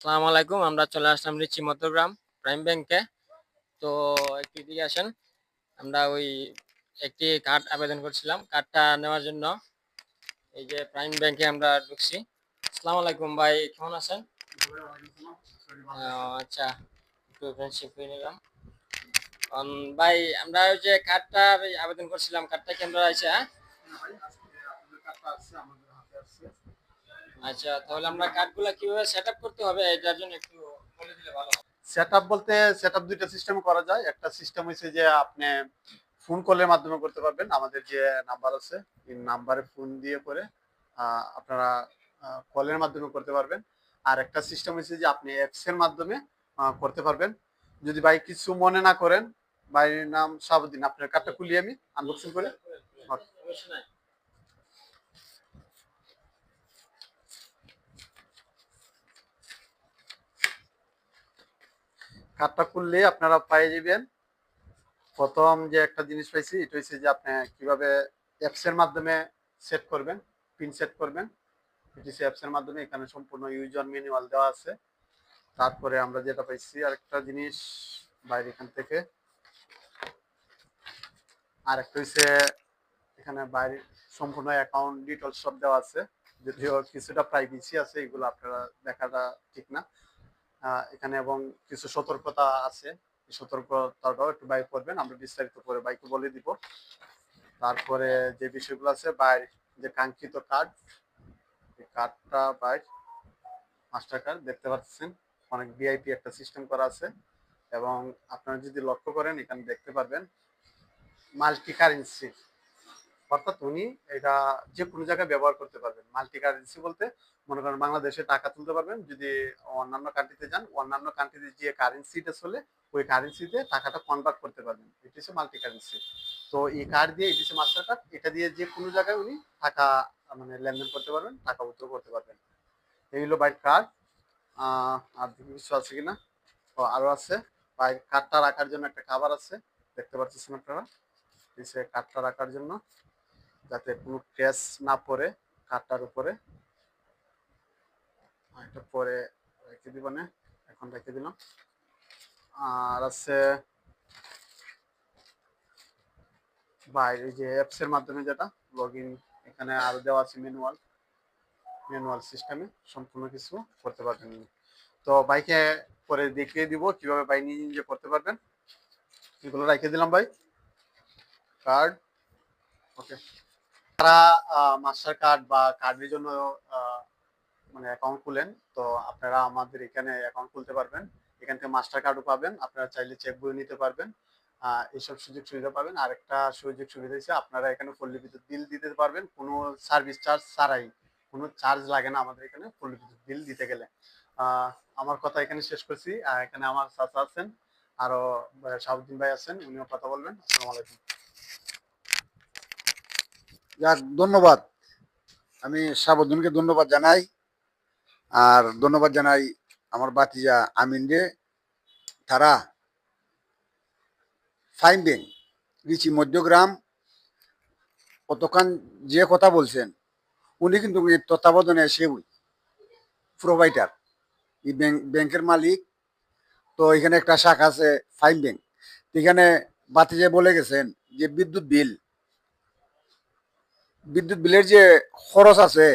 আসসালামু আলাইকুম আমরা চলে আসলাম রিচি মধ্যগ্রাম প্রাইম ব্যাংকে। তো একটু দিকে আসেন, আমরা ওই একটি কার্ড আবেদন করছিলাম। কার্ডটা নেওয়ার জন্য এই যে প্রাইম ব্যাংকে আমরা ঢুকছি। আসসালামু আলাইকুম ভাই, কেমন আছেন? আচ্ছা একটু ফ্রেন্ডশিপ হয়ে নিলাম। ভাই, আমরা ওই যে কার্ডটা আবেদন করছিলাম, কার্ডটা কেন্দ্র আছে হ্যাঁ? আচ্ছা তাহলে আমরা কার্ডগুলো কীভাবে সেট আপ করতে হবে এটার জন্য একটু বলে দিলে ভালো হয় সেট বলতে সেট দুইটা সিস্টেম করা যায় একটা সিস্টেম হচ্ছে যে আপনি ফোন কলের মাধ্যমে করতে পারবেন আমাদের যে নাম্বার আছে এই নাম্বারে ফোন দিয়ে করে আপনারা কলের মাধ্যমে করতে পারবেন আর একটা সিস্টেম হচ্ছে যে আপনি অ্যাপস এর মাধ্যমে করতে পারবেন যদি ভাই কিছু মনে না করেন ভাইয়ের নাম শাহাবুদ্দিন আপনার কার্ডটা খুলি আমি আনবক্সিং করে কার্ডটা খুললে আপনারা পেয়ে যাবেন প্রথম যে একটা জিনিস পাইছি, এটা হচ্ছে যে আপনি কীভাবে অ্যাপসের মাধ্যমে সেট করবেন পিন সেট করবেন। পিটিসি অ্যাপস এর মাধ্যমে এখানে সম্পূর্ণ ইউজার ম্যানুয়াল দেওয়া আছে। তারপরে আমরা যেটা পাইছি, আরেকটা জিনিস বাইরে এখান থেকে। আর একটা হচ্ছে এখানে বাইরে সম্পূর্ণ অ্যাকাউন্ট ডিটেলস সব দেওয়া আছে। যদিও কিছুটা প্রাইভেসি আছে, এগুলো আপনারা দেখাটা ঠিক না। এখানে এবং কিছু সতর্কতা আছে। সতর্কতাটাও একটু বাইক করবেন, আমরা বিস্তারিত করে বাইকে বলে দিব। তারপরে যে বিষয়গুলো আছে, বাইর, যে কাঙ্ক্ষিত কার্ড কার্ডটা বাইর মাস্টার কার্ড দেখতে পাচ্ছেন, অনেক ভিআইপি একটা সিস্টেম করা আছে। এবং আপনারা যদি লক্ষ্য করেন, এখানে দেখতে পারবেন মাল্টি কারেন্সি অর্থাৎ উনি এটা যে কোনো জায়গায় ব্যবহার করতে পারবেন। মাল্টি কারেন্সি বলতে মনে করেন বাংলাদেশে টাকা তুলতে পারবেন, যদি অন্যান্য কান্ট্রিতে যান, অন্যান্য কান্ট্রিতে যে কারেন্সিটা চলে, ওই কারেন্সিতে টাকাটা কনভার্ট করতে পারবেন। এটি হচ্ছে মাল্টি কারেন্সি তো এই কার্ড দিয়ে এটি হচ্ছে মাস্টার কার্ড এটা দিয়ে যে কোনো জায়গায় উনি টাকা মানে লেনদেন করতে পারবেন, টাকা উত্তর করতে পারবেন। এই হলো বাইক কার্ড আর কিছু আছে কিনা? ও আরও আছে। বাইক কার্ডটা রাখার জন্য একটা কাভার আছে। দেখতে পাচ্ছেন আপনারা? কার্ডটা রাখার জন্য। যাতে কোনো ক্র্যাশ না পড়ে কার্ডটার উপরে। এটা পরে রেখে দিব না, এখন রেখে দিলাম। আর আছে বাইরে যে অ্যাপস এর মাধ্যমে যেটা লগ এখানে আরও দেওয়া আছে ম্যানুয়াল ম্যানুয়াল সিস্টেমে সম্পূর্ণ কিছু করতে পারবেন। তো বাইকে পরে দেখিয়ে দিব কীভাবে বাইক নিজে নিজে করতে পারবেন। এগুলো রেখে দিলাম ভাই। কার্ড ওকে তারা মাস্টার কার্ড বা কার্ডের জন্য মানে অ্যাকাউন্ট খুলেন, তো আপনারা আমাদের এখানে অ্যাকাউন্ট খুলতে পারবেন। এখান থেকে মাস্টার কার্ডও পাবেন, আপনারা চাইলে চেক বই নিতে পারবেন এইসব সুযোগ সুবিধা পাবেন। আরেকটা সুযোগ সুবিধা হচ্ছে, আপনারা এখানে পল্লী বিদ্যুৎ বিল দিতে পারবেন, কোনো সার্ভিস চার্জ ছাড়াই, কোনো চার্জ লাগে না আমাদের এখানে পল্লী বিদ্যুৎ বিল দিতে গেলে। আমার কথা এখানে শেষ করছি আর এখানে আমার চাচা আছেন, আরও শাহাবুদ্দিন ভাই আছেন, উনিও কথা বলবেন, আসসালামু আলাইকুম। যাক ধন্যবাদ। আমি সাবধানকে ধন্যবাদ জানাই। আর ধন্যবাদ জানাই আমার বাতিজা আমিন রে তারা ফাইন ব্যাংক রিচি মধ্যগ্রাম। কতক্ষণ যে কথা বলছেন, উনি কিন্তু তত্ত্বাবধানে সেবই প্রোভাইডার এই ব্যাংক ব্যাংকের মালিক। তো এখানে একটা শাখা আছে ফাইন ব্যাংক এখানে বাতিজা বলে গেছেন যে বিদ্যুৎ বিল বিদ্যুৎ বিলের যে খরচ আছে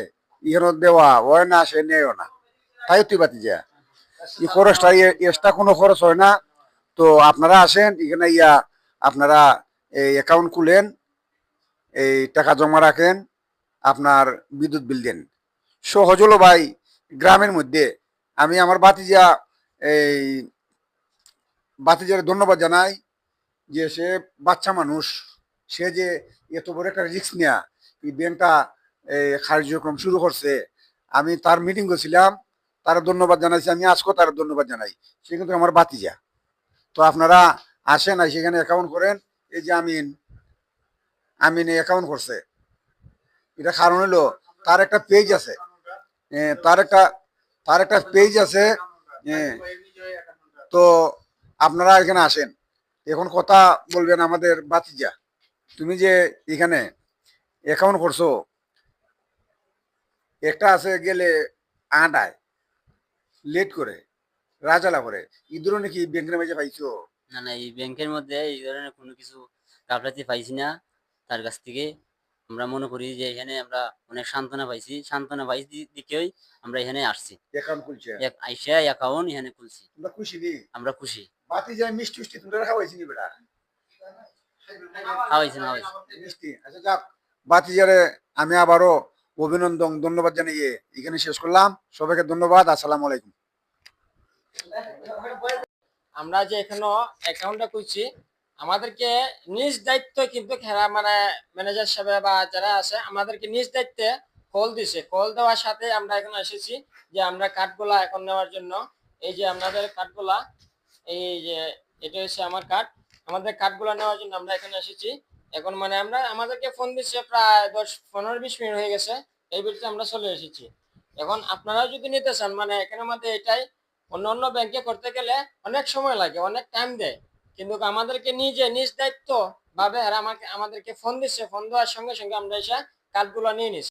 ইহানো দেওয়া হয় না, সে নেয়ও না। তাই তুই বাতি যা এই খরচটা এক্সট্রা কোনো খরচ হয় না। তো আপনারা আসেন, এখানে ইয়া আপনারা এই অ্যাকাউন্ট খুলেন, এই টাকা জমা রাখেন, আপনার বিদ্যুৎ বিল দেন। সহজ হলো ভাই, গ্রামের মধ্যে আমি আমার বাতিজা এই বাতিজার ধন্যবাদ জানাই যে সে বাচ্চা মানুষ, সে যে এত বড় একটা রিস্ক নেয়া ব্যাংকটা কার্যক্রম শুরু করছে। আমি তার মিটিং করছিলাম তার ধন্যবাদ জানাইছি। আমি আজকেও তার ধন্যবাদ জানাই। সে কিন্তু আমার বাতিজা তো আপনারা আসেন আর সেখানে অ্যাকাউন্ট করেন। এই যে আমিন আমিন অ্যাকাউন্ট করছে। এটা কারণ হলো, তার একটা পেজ আছে। তার একটা তার একটা পেজ আছে। তো আপনারা এখানে আসেন। এখন কথা বলবেন আমাদের বাতিজা তুমি যে এখানে অ্যাকাউন্ট করছ। একটা আছে গেলে আটায় লেট করে রাজালা করে। এই ধরনের কি ব্যাংকের মাঝে পাইছো? না না এই ব্যাংকের মধ্যে এই ধরনের কোনো কিছু গাফলাতি পাইছি না তার কাছ থেকে। আমরা মনে করি যে এখানে আমরা অনেক সান্ত্বনা পাইছি। সান্ত্বনা পাইছি দিকেই আমরা এখানে আসছি। অ্যাকাউন্ট খুলছে। আইসা অ্যাকাউন্ট এখানে খুলছি। তোমরা খুশি নি? আমরা খুশি। বাতি যায় মিষ্টি মিষ্টি তোমরা খাওয়াইছি নি বেটা? খাওয়াইছে না মিষ্টি আচ্ছা যাক। বাতি যারে আমি আবারও অভিনন্দন, ধন্যবাদ জানিয়ে এখানে শেষ করলাম। সবাইকে ধন্যবাদ, আসসালামু আলাইকুম। আমরা যে এখানে অ্যাকাউন্টটা খুলছি, আমাদেরকে নিজ দায়িত্ব কিন্তু খেলা মানে ম্যানেজার সাহেব বা যারা আছে, আমাদেরকে নিজ দায়িত্বে কল দিছে। কল দেওয়ার সাথে আমরা এখন এসেছি যে আমরা কার্ডগুলা এখন নেওয়ার জন্য। এই যে আপনাদের কার্ডগুলা এই যে, এটা হচ্ছে আমার কার্ড আমাদের কার্ডগুলা নেওয়ার জন্য আমরা এখানে এসেছি। এখন মানে আমরা, আমাদেরকে ফোন দিচ্ছে প্রায় দশ, পনেরো, বিশ মিনিট হয়ে গেছে, এই বিষয়ে আমরা চলে এসেছি। এখন আপনারাও যদি নিতে চান মানে এখানে আমাদের এটাই, অন্য অন্য ব্যাংকে করতে গেলে অনেক সময় লাগে, অনেক টাইম দেয়। কিন্তু আমাদেরকে নিজে, নিজ দায়িত্ব ভাবে আর আমাকে, আমাদেরকে ফোন দিচ্ছে ফোন দেওয়ার সঙ্গে সঙ্গে আমরা এসে কার্ডগুলো নিয়ে নিচ্ছি।